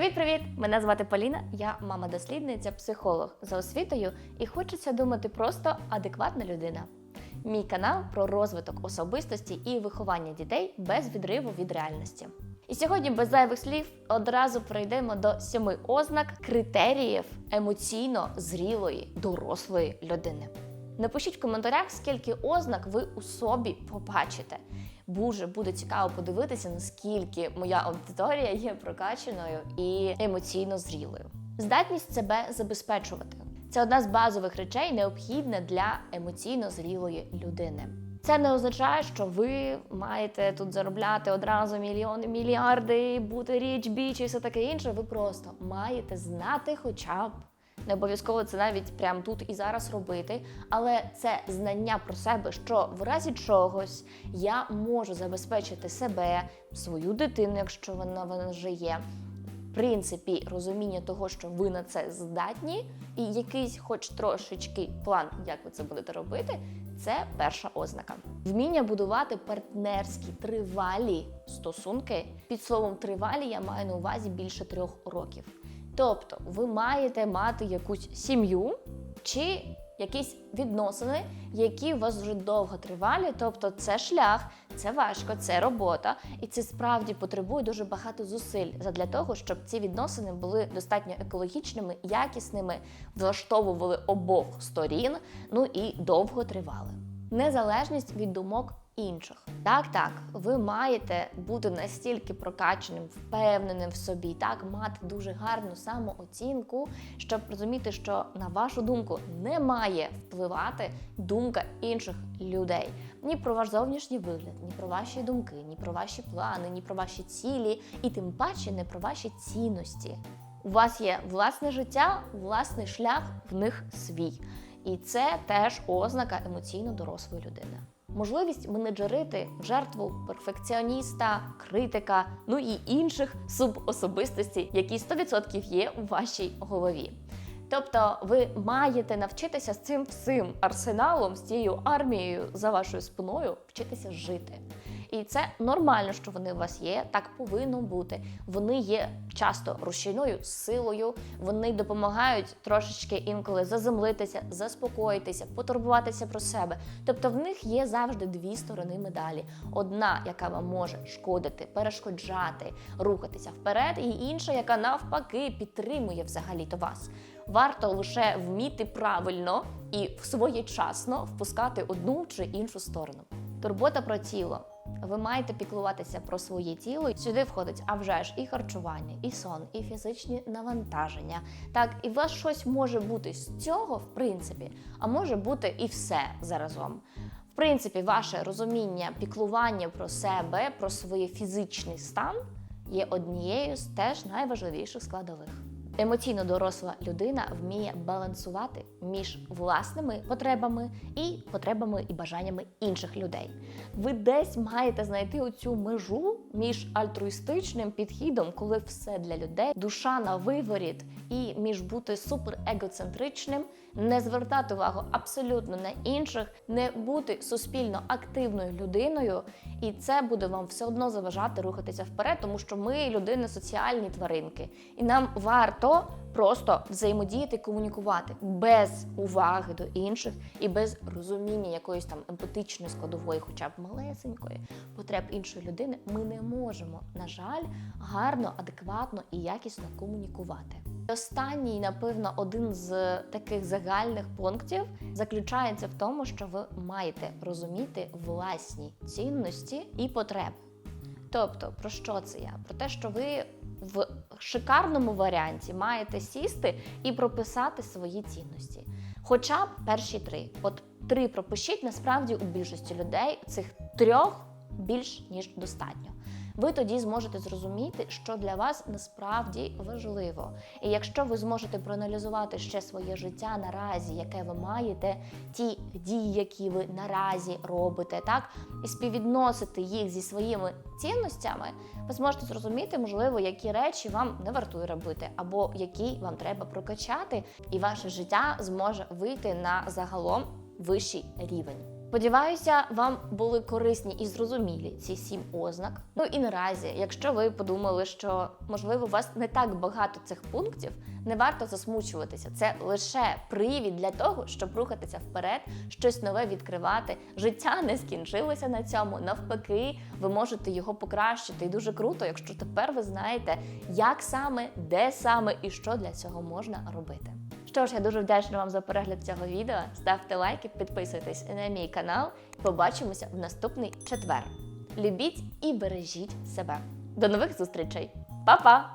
Привіт-привіт! Мене звати Поліна, я мама-дослідниця, психолог за освітою і хочеться думати просто адекватна людина. Мій канал про розвиток особистості і виховання дітей без відриву від реальності. І сьогодні без зайвих слів одразу прийдемо до сьоми ознак критеріїв емоційно зрілої дорослої людини. Напишіть в коментарях, скільки ознак ви у собі побачите. Дуже буде цікаво подивитися, наскільки моя аудиторія є прокачаною і емоційно зрілою. Здатність себе забезпечувати це одна з базових речей, необхідна для емоційно зрілої людини. Це не означає, що ви маєте тут заробляти одразу мільйони, мільярди, бути річ, біч і все таке інше. Ви просто маєте знати, хоча б не обов'язково це навіть прямо тут і зараз робити, але це знання про себе, що в разі чогось я можу забезпечити себе, свою дитину, якщо вона, вона вже є. В принципі, розуміння того, що ви на це здатні, і якийсь, хоч трошечки, план, як ви це будете робити, це перша ознака. Вміння будувати партнерські тривалі стосунки. Під словом тривалі я маю на увазі більше трьох років. Тобто, ви маєте мати якусь сім'ю чи якісь відносини, які у вас вже довго тривалі. Тобто, це шлях, це важко, це робота, і це справді потребує дуже багато зусиль для того, щоб ці відносини були достатньо екологічними, якісними, влаштовували обох сторін, ну і довго тривали. Незалежність від думок інших. Так, так, ви маєте бути настільки прокачаним, впевненим в собі, так, мати дуже гарну самооцінку, щоб розуміти, що на вашу думку не має впливати думка інших людей. Ні про ваш зовнішній вигляд, ні про ваші думки, ні про ваші плани, ні про ваші цілі, і тим паче не про ваші цінності. У вас є власне життя, власний шлях, в них свій. І це теж ознака емоційно дорослої людини. Можливість менеджерити жертву перфекціоніста, критика, ну і інших субособистостей, які 100% є у вашій голові. Тобто ви маєте навчитися з цим всім арсеналом, з цією армією за вашою спиною вчитися жити. І це нормально, що вони у вас є, так повинно бути. Вони є часто рушійною силою, вони допомагають трошечки інколи заземлитися, заспокоїтися, потурбуватися про себе. Тобто в них є завжди дві сторони медалі: одна, яка вам може шкодити, перешкоджати, рухатися вперед, і інша, яка навпаки підтримує взагалі-то вас. Варто лише вміти правильно і своєчасно впускати одну чи іншу сторону. Турбота про тіло. Ви маєте піклуватися про своє тіло. Сюди входить а вже ж і харчування, і сон, і фізичні навантаження. Так, і у вас щось може бути з цього, в принципі, а може бути і все заразом. В принципі, ваше розуміння піклування про себе, про свій фізичний стан є однією з теж найважливіших складових. Емоційно доросла людина вміє балансувати між власними потребами і потребами і бажаннями інших людей. Ви десь маєте знайти оцю межу між альтруїстичним підхідом, коли все для людей, душа на виворіт, і між бути суперегоцентричним, не звертати увагу абсолютно на інших, не бути суспільно активною людиною, і це буде вам все одно заважати рухатися вперед, тому що ми людини соціальні тваринки, і нам варто просто взаємодіяти, комунікувати без уваги до інших і без розуміння якоїсь там емпатичної складової, хоча б малесенької потреб іншої людини. Ми не можемо, на жаль, гарно, адекватно і якісно комунікувати. Останній, напевно, один з таких загальних пунктів заключається в тому, що ви маєте розуміти власні цінності і потреби. Тобто, про що це я? Про те, що ви в шикарному варіанті маєте сісти і прописати свої цінності. Хоча б перші три. От три пропишіть, насправді у більшості людей цих трьох більш ніж достатньо. Ви тоді зможете зрозуміти, що для вас насправді важливо. І якщо ви зможете проаналізувати ще своє життя наразі, яке ви маєте, ті дії, які ви наразі робите, так і співвідносити їх зі своїми цінностями, ви зможете зрозуміти, можливо, які речі вам не вартує робити, або які вам треба прокачати, і ваше життя зможе вийти на загалом вищий рівень. Сподіваюся, вам були корисні і зрозумілі ці сім ознак. Ну і наразі, якщо ви подумали, що можливо у вас не так багато цих пунктів, не варто засмучуватися. Це лише привід для того, щоб рухатися вперед, щось нове відкривати. Життя не скінчилося на цьому. Навпаки, ви можете його покращити. І дуже круто, якщо тепер ви знаєте, як саме, де саме і що для цього можна робити. Що ж, я дуже вдячна вам за перегляд цього відео. Ставте лайки, підписуйтесь на мій канал. Побачимося в наступний четвер. Любіть і бережіть себе. До нових зустрічей. Па-па!